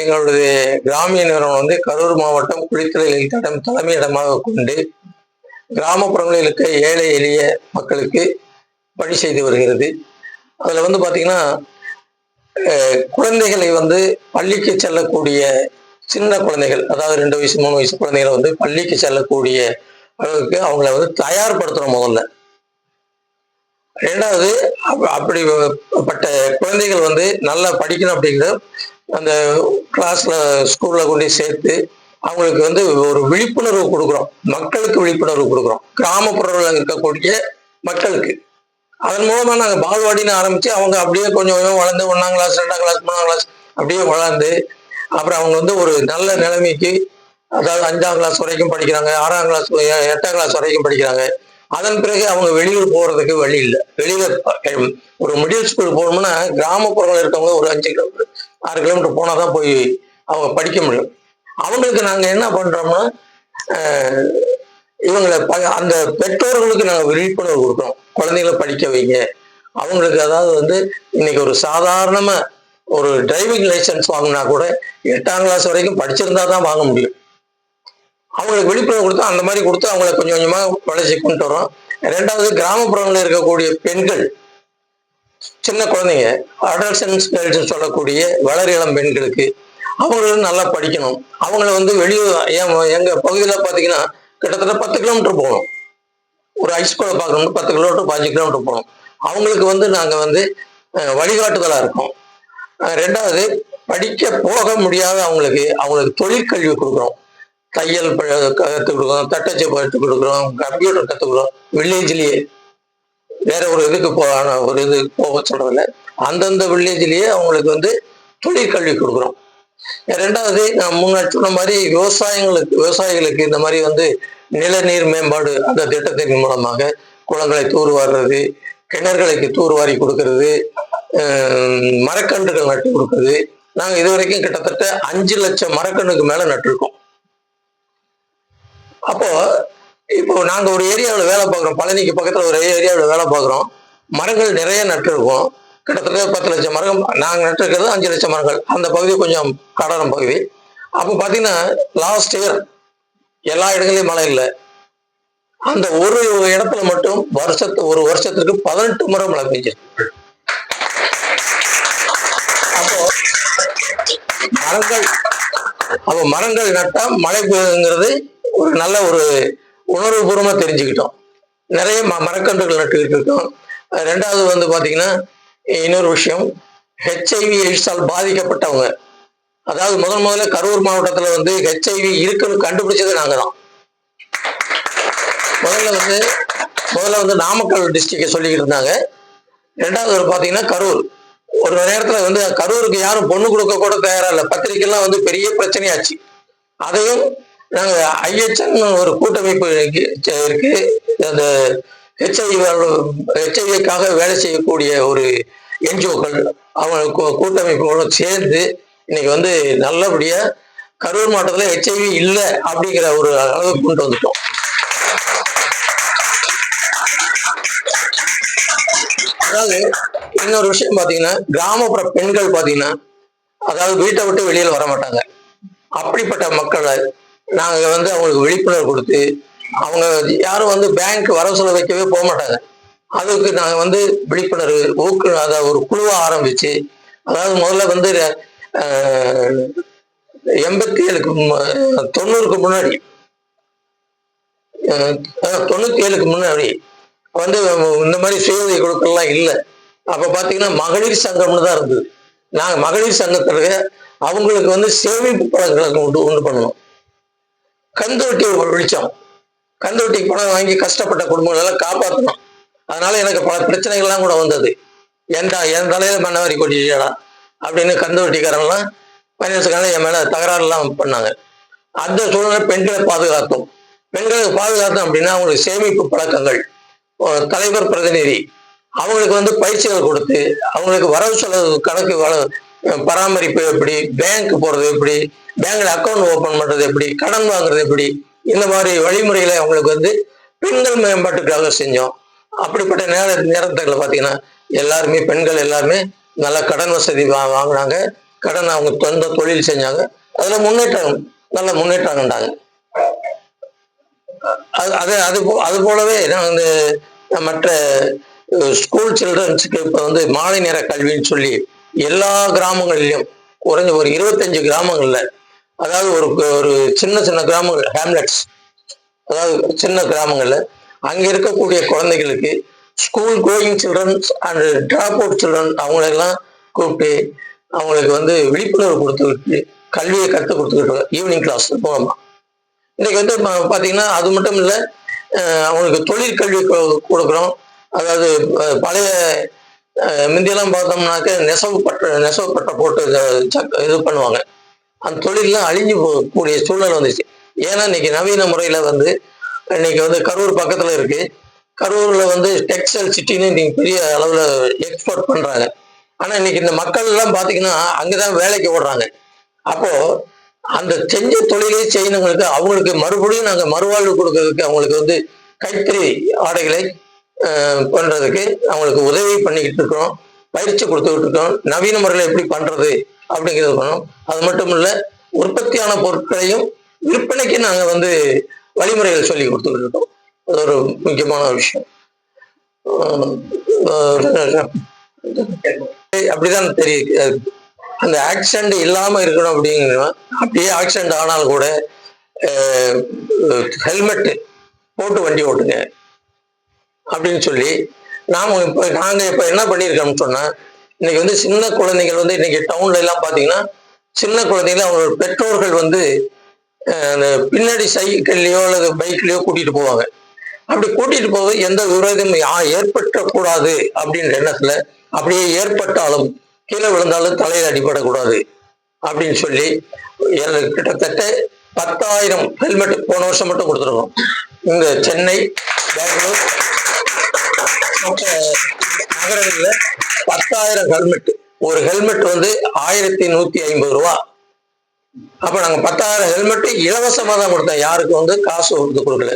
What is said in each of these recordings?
எங்களுடைய கிராமிய நிறுவனம் வந்து கரூர் மாவட்டம் குளித்தலையில் தடம் தலைமையிடமாக கொண்டு கிராமப்புறங்களில் இருக்க ஏழை எளிய மக்களுக்கு பணி செய்து வருகிறது. அதில் வந்து பார்த்தீங்கன்னா குழந்தைகளை வந்து பள்ளிக்கு செல்லக்கூடிய சின்ன குழந்தைகள் அதாவது ரெண்டு வயசு மூணு வயசு குழந்தைகளை வந்து பள்ளிக்கு செல்லக்கூடிய அளவுக்கு அவங்கள வந்து தயார்படுத்தணும் முதல்ல. ரெண்டாவது அப்படிப்பட்ட குழந்தைகள் வந்து நல்லா படிக்கணும் அப்படிங்கிற அந்த கிளாஸ்ல ஸ்கூல்ல கொண்டு சேர்த்து அவங்களுக்கு வந்து ஒரு விழிப்புணர்வு கொடுக்குறோம். மக்களுக்கு விழிப்புணர்வு கொடுக்குறோம். கிராமப்புறங்களில் இருக்கக்கூடிய மக்களுக்கு. அதன் மூலமா நாங்கள் பால்வாடின்னு ஆரம்பிச்சு அவங்க அப்படியே கொஞ்சம் கொஞ்சம் வளர்ந்து ஒன்றாம் கிளாஸ் ரெண்டாம் கிளாஸ் மூணாம் கிளாஸ் அப்படியே வளர்ந்து அப்புறம் அவங்க வந்து ஒரு நல்ல நிலைமைக்கு அதாவது அஞ்சாம் கிளாஸ் வரைக்கும் படிக்கிறாங்க ஆறாம் கிளாஸ் எட்டாம் கிளாஸ் வரைக்கும் படிக்கிறாங்க. அதன் பிறகு அவங்க வெளியூர் போறதுக்கு வழி இல்லை. வெளியில ஒரு மிடில் ஸ்கூல் போகணும்னா கிராமப்புறங்கள் இருக்கவங்க ஒரு அஞ்சு கிலோமீட்டர். ஆறு கிலோமீட்டர் போனால் தான் போய் அவங்க படிக்க முடியும். அவங்களுக்கு நாங்கள் என்ன பண்ணுறோம்னா இவங்களை ப- அந்த பெற்றோர்களுக்கு நாங்கள் விழிப்புணர்வு கொடுக்குறோம் குழந்தைகளை படிக்க வைங்க. அவங்களுக்கு அதாவது வந்து இன்னைக்கு ஒரு சாதாரணமாக ஒரு டிரைவிங் லைசன்ஸ் வாங்கினா கூட எட்டாம் கிளாஸ் வரைக்கும் படிச்சிருந்தா தான் வாங்க முடியும். அவங்களுக்கு விழிப்புணர்வு கொடுத்து அந்த மாதிரி கொடுத்து அவங்கள கொஞ்சம் கொஞ்சமாக வளர்ச்சி கொண்டு வரோம் ரெண்டாவது கிராமப்புறங்களில் இருக்கக்கூடிய பெண்கள் சின்ன குழந்தைங்க அடல்சன்ஸ் கேர்ள்ஸ் சொல்லக்கூடிய வளர் இளம் பெண்களுக்கு அவங்களும் நல்லா படிக்கணும். அவங்கள வந்து வெளியூர் என் எங்க பகுதியில் பார்த்தீங்கன்னா கிட்டத்தட்ட பத்து கிலோமீட்டர் போகணும். ஒரு ஹைஸ்கூலை பார்க்கணும்னு பத்து கிலோமீட்டர் பாஞ்சு கிலோமீட்டர் போகணும். அவங்களுக்கு வந்து நாங்கள் வந்து வழிகாட்டுதலாக இருக்கோம். ரெண்டாவது படிக்க போக முடியாத அவங்களுக்கு அவங்களுக்கு தொழிற்கல்வி கொடுக்குறோம். தையல் ப- கற்றுக் கொடுக்குறோம் தட்டச்சு கற்றுக் கொடுக்குறோம் கம்ப்யூட்டர் கற்றுக் கொடுக்குறோம் வில்லேஜ்லேயே வேற ஒரு இதுக்கு போ ஒரு இது போக சொல்றதில்ல. அந்தந்த வில்லேஜ்லயே அவங்களுக்கு வந்து தொழிற்கல்வி கொடுக்குறோம். ரெண்டாவது நான் முன்னாடி சொன்ன மாதிரி விவசாயங்களுக்கு விவசாயிகளுக்கு இந்த மாதிரி வந்து நிலநீர் மேம்பாடு அந்த திட்டத்தின் மூலமாக குளங்களை தூர்வாடுறது கிணறுகளுக்கு தூர்வாரி கொடுக்கறது மரக்கன்றுகள் நட்டு கொடுக்கறது. நாங்கள் இது வரைக்கும் கிட்டத்தட்ட அஞ்சு லட்சம் மரக்கன்றுக்கு மேல நட்டிருக்கோம். அப்போ இப்போ நாங்க ஒரு ஏரியாவில் வேலை பார்க்குறோம். பழனிக்கு பக்கத்தில் ஒரு ஏரியாவில் வேலை பார்க்குறோம். மரங்கள் நிறைய நட்டிருக்கோம் கிட்டத்தட்ட பத்து லட்சம் மரம் நாங்கள் நட்டிருக்கிறது அஞ்சு லட்சம் மரங்கள். அந்த பகுதி கொஞ்சம் கடலம் பகுதி. அப்போ பார்த்தீங்கன்னா லாஸ்ட் இயர் எல்லா இடங்களையும் மழை இல்லை. அந்த ஒரு இடத்துல மட்டும் வருஷத்து ஒரு வருஷத்துக்கு பதினெட்டு முறை மழை பெஞ்சிருக்கு அப்போ மரங்கள் அப்போ மரங்கள் நட்டா மழை பெய்யுங்கிறது ஒரு நல்ல ஒரு உணர்வுபூர்வமா தெரிஞ்சுக்கிட்டோம். நிறைய ம மரக்கன்றுகள் நட்டுக்கிட்டு இருக்கோம் ரெண்டாவது வந்து பாத்தீங்கன்னா இன்னொரு விஷயம் ஹெச்ஐவி எய்ட்ஸால் பாதிக்கப்பட்டவங்க. அதாவது முதல் முதல்ல கரூர் மாவட்டத்துல வந்து ஹெச்ஐவி இருக்குன்னு கண்டுபிடிச்சது நாங்கள் தான் முதல்ல வந்து முதல்ல வந்து நாமக்கல் டிஸ்ட்ரிக்டை சொல்லிக்கிட்டு இருந்தாங்க. ரெண்டாவது ஒரு பாத்தீங்கன்னா கரூர். ஒரு நேரத்துல வந்து கரூருக்கு யாரும் பொண்ணு கொடுக்க கூட தயாரா இல்லை. பத்திரிக்கைலாம் வந்து பெரிய பிரச்சனையாச்சு. அதையும் நாங்கள் ஐஎச்என் ஒரு கூட்டமைப்பு இருக்கு அந்த ஹெச்ஐவி ஹெச்ஐவிக்காக வேலை செய்யக்கூடிய ஒரு என்ஜிஓக்கள் அவங்க கூட்டமைப்போடு சேர்ந்து இன்னைக்கு வந்து நல்லபடியா கரூர் மாவட்டத்தில் ஹெச்ஐவி இல்லை அப்படிங்கிற ஒரு அளவுக்கு கொண்டு வந்துட்டோம். அதாவது இன்னொரு விஷயம் பார்த்தீங்கன்னா கிராமப்புற பெண்கள் பார்த்தீங்கன்னா அதாவது வீட்டை விட்டு வெளியில் வர மாட்டாங்க. அப்படிப்பட்ட மக்களை நாங்க வந்து அவங்களுக்கு விழிப்புணர்வு கொடுத்து அவங்க யாரும் வந்து பேங்க் வரவு செலவு வைக்கவே போக மாட்டாங்க அதுக்கு நாங்க வந்து விழிப்புணர்வு ஊக்கு அதை ஒரு குழுவாக ஆரம்பிச்சு அதாவது முதல்ல வந்து எண்பத்தி ஏழுக்கு மு- தொண்ணூறுக்கு முன்னாடி அஹ், தொண்ணூத்தி ஏழுக்கு முன்னாடி வந்து இந்த மாதிரி சுய உதவி குழுக்கள்லாம் இல்லை. அப்ப பாத்தீங்கன்னா மகளிர் சங்கம்னு தான் இருந்தது. நாங்க மகளிர் சங்கத்திற்கு அவங்களுக்கு வந்து சேமிப்பு பழக்கங்களை உண்டு உண்டு பண்ணணும் கந்தோட்டி ஒரு வெளிச்சம். கந்துவட்டிக்கு பணம் வாங்கி கஷ்டப்பட்ட குடும்பங்களெல்லாம் காப்பாற்றணும் அதனால எனக்கு பல பிரச்சனைகள்லாம் கூட வந்தது. ஏன்டா என் தலையில மண்ணவாரி கொட்டிட்டா அப்படின்னு கந்துவட்டிக்காரன்லாம் பைனான்ஸ்காரன் என் மேல தகராறுலாம் பண்ணாங்க. அந்த சூழ்நிலை பெண்களை பாதுகாத்தோம் பெண்களுக்கு பாதுகாத்தோம் அப்படின்னா அவங்களுக்கு சேமிப்பு பழக்கங்கள். தலைவர் பிரதிநிதி. அவங்களுக்கு வந்து பயிற்சிகள் கொடுத்து அவங்களுக்கு வரவு செலவு கணக்கு பராமரிப்பு எப்படி? பேங்க் போறது எப்படி? பேங்க்ல அக்கௌண்ட் ஓபன் பண்றது எப்படி? கடன் வாங்குறது எப்படி? இந்த மாதிரி வழிமுறைகளை அவங்களுக்கு வந்து பெண்கள் மேம்பாட்டுக்காக செஞ்சோம். அப்படிப்பட்ட நேர நேரத்தில் பார்த்தீங்கன்னா எல்லாருமே பெண்கள் எல்லாருமே நல்ல கடன் வசதி வா வாங்கினாங்க. கடன் அவங்க சொந்த தொழில் செஞ்சாங்க. அதுல முன்னேற்றம் நல்ல முன்னேற்றம் கண்டாங்க. அது அது அது போ அது போலவே நான் வந்து மற்ற ஸ்கூல் சில்ட்ரன்ஸுக்கு இப்போ வந்து மாலை நேர கல்வின்னு சொல்லி எல்லா கிராமங்களிலும் குறைஞ்ச ஒரு இருபத்தஞ்சு கிராமங்கள்ல அதாவது ஒரு ஒரு சின்ன சின்ன கிராமங்கள் ஹேம்லெட்ஸ் அதாவது சின்ன கிராமங்கள்ல அங்க இருக்கக்கூடிய குழந்தைகளுக்கு school going childrens and drop out children அவங்களெல்லாம் கூப்பிட்டு அவங்களுக்கு வந்து விழிப்புணர்வு கொடுத்துக்கிட்டு கல்வியை கற்றுக் கொடுத்துக்கிட்டு ஈவினிங் கிளாஸ் மூலமா இன்னைக்கு வந்து பா- பாத்தீங்கன்னா அது மட்டும் இல்லை அவங்களுக்கு தொழிற்கல்வி கொ- கொடுக்குறோம். அதாவது பழைய முந்தியெல்லாம் பார்த்தோம்னாக்க நெசவு பட்ட நெசவு பட்டை போட்டு சக்க- இது பண்ணுவாங்க. அந்த தொழிலெலாம் அழிஞ்சு போகக்கூடிய சூழ்நிலை வந்துச்சு. ஏன்னா இன்னைக்கு நவீன முறையில் வந்து இன்னைக்கு வந்து கரூர் பக்கத்தில் இருக்கு. கரூரில் வந்து டெக்ஸ்டைல் சிட்டின்னு இன்னைக்கு பெரிய அளவில் எக்ஸ்போர்ட் பண்ணுறாங்க ஆனால் இன்னைக்கு இந்த மக்கள் எல்லாம் அங்கே தான் வேலைக்கு ஓடுறாங்க. அப்போ அந்த செஞ்ச தொழிலே செய்யணுங்களுக்கு அவங்களுக்கு மறுபடியும் நாங்கள் மறுவாழ்வு கொடுக்கறதுக்கு அவங்களுக்கு வந்து கைத்தறி ஆடைகளை பண்றதுக்கு அவங்களுக்கு உதவி பண்ணிக்கிட்டு இருக்கிறோம். பயிற்சி கொடுத்துக்கிட்டு இருக்கோம். நவீன முறையில் எப்படி பண்றது அப்படிங்கிறது பண்ணோம். அது மட்டும் இல்ல உற்பத்தியான பொருட்களையும் விற்பனைக்கு நாங்க வந்து வழிமுறைகள் சொல்லி கொடுத்துக்கிட்டு இருக்கோம். அது ஒரு முக்கியமான விஷயம். அப்படிதான் தெரியுது அந்த ஆக்சிடென்ட் இல்லாம இருக்கணும் அப்படிங்கிற அப்படியே ஆக்சிடென்ட் ஆனால் கூட ஹெல்மெட் போட்டு வண்டி ஓட்டுங்க. அப்படின்னு சொல்லி நாம இப்போ நாங்கள் இப்போ என்ன பண்ணியிருக்கோம்னு சொன்னால் இன்னைக்கு வந்து சின்ன குழந்தைகள் வந்து இன்னைக்கு டவுன்ல எல்லாம் பார்த்தீங்கன்னா சின்ன குழந்தைகள் அவங்களோட பெற்றோர்கள் வந்து அந்த பின்னாடி சைக்கிள்லையோ அல்லது பைக்லையோ கூட்டிட்டு போவாங்க. அப்படி கூட்டிட்டு போக எந்த விரோதம் ஏற்பட்டக்கூடாது அப்படின்ற எண்ணத்துல அப்படியே ஏற்பட்டாலும் கீழே விழுந்தாலும் தலையில் அடிபடக்கூடாது அப்படின்னு சொல்லி கிட்டத்தட்ட பத்தாயிரம் ஹெல்மெட் போன வருஷம் மட்டும் கொடுத்துருக்கோம். இங்க சென்னை பெங்களூர் நகரங்களில் பத்தாயிரம் ஹெல்மெட் ஒரு ஹெல்மெட் வந்து ஆயிரத்தி நூத்தி ஐம்பது ரூபா. அப்ப நாங்க பத்தாயிரம் ஹெல்மெட் இலவசமா தான் கொடுத்தோம். யாருக்கு வந்து காசு கொடுத்து கொடுக்கல.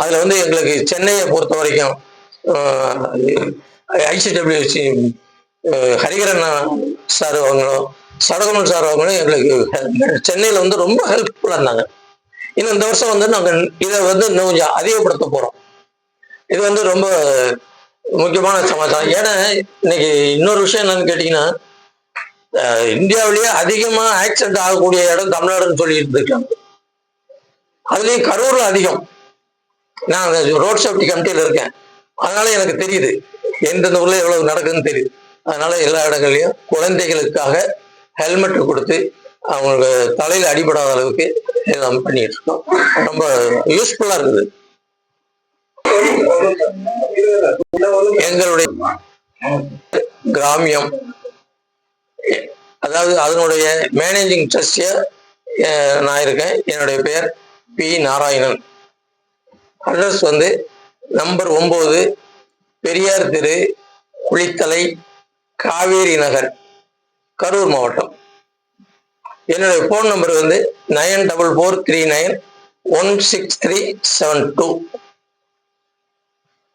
அதுல வந்து எங்களுக்கு சென்னையை பொறுத்த வரைக்கும் ஐசிடபிள்யூசி ஹரிகரன் சார் அவங்களும் சடகுமன் சார் அவங்களும் எங்களுக்கு சென்னையில வந்து ரொம்ப ஹெல்ப்ஃபுல்லா இருந்தாங்க. இன்னும் இந்த வருஷம் வந்து நாங்க இதை வந்து இன்னும் கொஞ்சம் அதிகப்படுத்த போறோம். இது வந்து ரொம்ப முக்கியமான சமாச்சாரம். ஏன்னா இன்னைக்கு இன்னொரு விஷயம் என்னன்னு கேட்டீங்கன்னா இந்தியாவிலேயே அதிகமா ஆக்சிடென்ட் ஆகக்கூடிய இடம் தமிழ்நாடுன்னு சொல்லி இருக்காங்க. அதுலயும் கரூர்ல அதிகம். நான் ரோட் சேஃப்டி கமிட்டியில இருக்கேன். அதனால எனக்கு தெரியுது எந்தெந்த ஊர்ல எவ்வளவு நடக்குதுன்னு தெரியுது. அதனால எல்லா இடங்கள்லயும் குழந்தைகளுக்காக ஹெல்மெட் கொடுத்து அவங்களுக்கு தலையில அடிபடாத அளவுக்கு எல்லாம் பண்ணிட்டு இருக்கோம். ரொம்ப யூஸ்ஃபுல்லா இருக்குது. எங்களுடைய கிராமியம் அதாவது அதனுடைய மேனேஜிங் ட்ரஸ்டிய நான் இருக்கேன். என்னுடைய பெயர் பி. நாராயணன். அட்ரஸ் வந்து நம்பர் ஒன்பது பெரியார் தெரு குளித்தலை காவேரி நகர் கரூர் மாவட்டம். என்னுடைய ஃபோன் நம்பர் வந்து nine double four three nine one six three seven two.